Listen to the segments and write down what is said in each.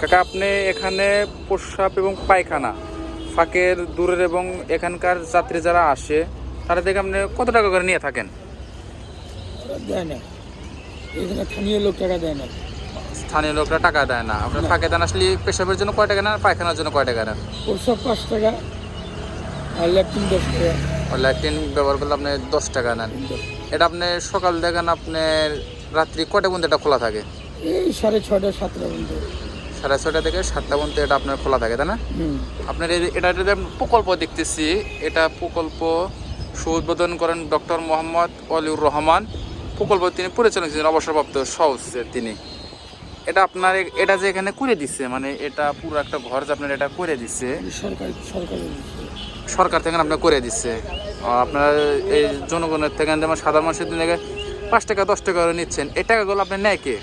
কাকা আপনি এখানে প্রস্রাব এবং পায়খানা ফাঁকের দূরের এবং এখানকার যাত্রী যারা আসে তারা থেকে আপনি কত টাকা করে নিয়ে থাকেন? দেয় না। এখানে স্থানীয় লোক টাকা দেয় না। স্থানীয় লোকরা টাকা দেয় না। আপনার ফাঁকে দান আসলে পেশাবের জন্য কয় টাকা নেন পায়খানার জন্য কয় টাকা নেন? ওসব পাঁচ টাকা আর ল্যাট্রিন দশ টাকা। আর ল্যাট্রিন ব্যবহার করলে আপনি দশ টাকা নেন। এটা আপনি সকাল দেখেন আপনার রাত্রি কয়টা পর্যন্ত এটা খোলা থাকে? এই সাড়ে ছয়টা সাতটা পর্যন্ত। সাড়ে ছয়টা থেকে সাতটা পর্যন্ত এটা আপনার খোলা থাকে তাই না? আপনার এই- এটা যদি প্রকল্প দেখতেছি এটা প্রকল্প সু উদ্বোধন করেন ডক্টর মোহাম্মদ অলিউর রহমান। প্রকল্প তিনি পরিচালনা ছিলেন অবসরপ্রাপ্ত সহজে তিনি। এটা আপনার এটা যে এখানে করে দিচ্ছে মানে এটা পুরো একটা ঘর যে আপনার এটা করে দিচ্ছে সরকার থেকে আপনার করে দিচ্ছে আপনার এই জনগণের থেকে যেমন সাধারণ মানুষের থেকে পাঁচ টাকা দশ টাকা করে নিচ্ছেন। এই টাকাগুলো আপনি নেয় কে?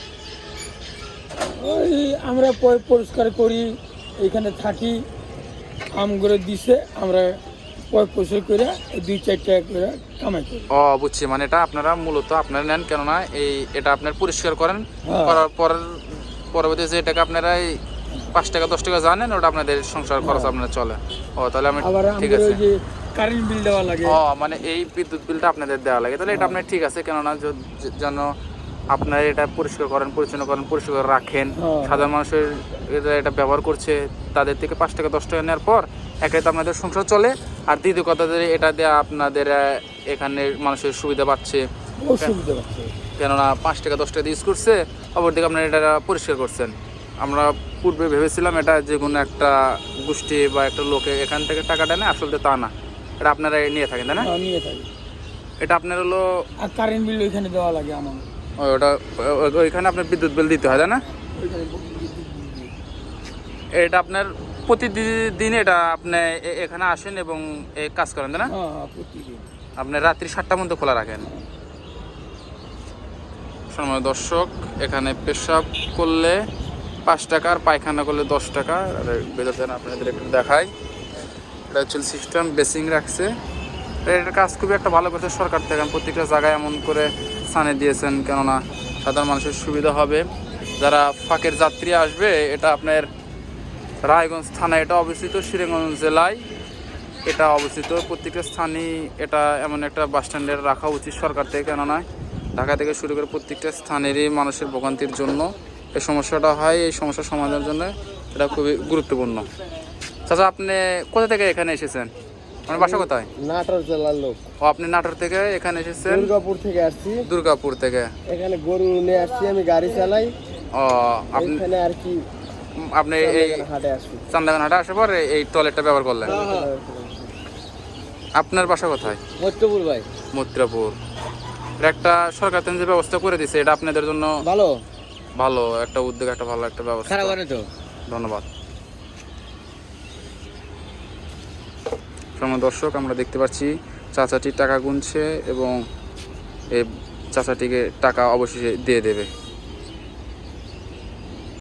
ওই আমরা পরিষ্কার করি এখানে থাকি আম করে দিছে আমরা পয় পয়সা করে দুই চার টাকা করে কামাই করি। ও বুঝছি মানে এটা আপনারা মূলত আপনারা নেন কেননা এই এটা আপনার পরিষ্কার করেন হ্যাঁ। করার পরের পরবর্তী যে টাকা আপনারা এই পাঁচ টাকা দশ টাকা জানেন ওটা আপনাদের সংসার খরচ আপনার চলে। ও তাহলে আমি ঠিক আছে। কারেন্ট বিল দেওয়া লাগে। ও মানে এই বিদ্যুৎ বিলটা আপনাদের দেওয়া লাগে। তাহলে এটা আপনার ঠিক আছে কেননা যেন আপনারা এটা পরিষ্কার করেন পরিচ্ছন্ন করেন পরিষ্কার করে রাখেন। হ্যাঁ। সাধারণ মানুষের এটা এটা ব্যবহার করছে তাদের থেকে পাঁচ টাকা দশ টাকা নেওয়ার পর একাই তো আপনাদের সংসার চলে। আর দ্বিতীয় কথা যে এটা দেওয়া আপনাদের এখানে মানুষের সুবিধা পাচ্ছে। কেননা পাঁচ টাকা দশ টাকা দিয়ে ইউজ করছে অপরদিকে আপনারা এটা পরিষ্কার করছেন। আমরা পূর্বে ভেবেছিলাম এটা যে কোনো একটা গোষ্ঠী বা একটা লোকে এখান থেকে টাকাটা নেয় আসলে তা না। এটা আপনারা নিয়ে থাকেন তাই না? হ্যাঁ, নিয়ে এটা আপনার হলো আর কারেন্ট বিল ওইখানে দেওয়া লাগে আমার ওই ওটা ওইখানে আপনার বিদ্যুৎ বিল দিতে হয় তাই না? এটা আপনার প্রতিদিন এটা আপনি এখানে আসেন এবং কাজ করেন তাই না? হ্যাঁ হ্যাঁ আপনি রাত্রি সাতটা মধ্যে খোলা রাখেন। সময় দর্শক এখানে পেশাব করলে পাঁচ টাকা আর পায়খানা করলে দশ টাকা। আর বেরোতেন আপনাদের একটু দেখাই। এটা হচ্ছে সিস্টেম বেসিং রাখছে। এটার কাজ খুবই একটা ভালো করছে সরকার থেকে। প্রত্যেকটা জায়গায় এমন করে স্থানে দিয়েছেন, কেননা সাধারণ মানুষের সুবিধা হবে। যারা ফাঁকের যাত্রী আসবে, এটা আপনার রায়গঞ্জ থানা এটা অবস্থিত শ্রীগঞ্জ জেলায়। এটা অবস্থিত প্রত্যেকটা স্থানই এটা এমন একটা বাস স্ট্যান্ডের রাখা উচিত সরকার থেকে, কেননা ঢাকা থেকে শুরু করে প্রত্যেকটা স্থানেরই মানুষের ভোগান্তির জন্য এই সমস্যাটা হয়। এই সমস্যার সমাধানের জন্য এটা খুবই গুরুত্বপূর্ণ। চাচা, আপনি কোথা থেকে এখানে এসেছেন? আপনার বাসা কোথায়? নাটোর জেলার লোক। ও আপনি নাটোর থেকে এখানে এসেছেন? দুর্গাপুর থেকে আসছি। দুর্গাপুর থেকে। এখানে গরু নিয়ে আসছি আমি গাড়ি চালাই। ও আপনি এখানে আর কি আপনি এই চান্দাগান হাটে আসার পরে এই টয়লেটটা ব্যবহার করলেন? আপনার বাসা কোথায়? মধ্যপুর ভাই। মথুরাপুর এটা একটা সরকার থেকে যে ব্যবস্থা করে দিছে এটা আপনাদের জন্য ভালো। ভালো একটা উদ্যোগ একটা ভালো একটা ব্যবস্থা। খারাপ তো? ধন্যবাদ। সময় দর্শক, আমরা দেখতে পাচ্ছি চাচাটি টাকা গুনছে এবং এই চাচাটিকে টাকা অবশেষে দিয়ে দেবে।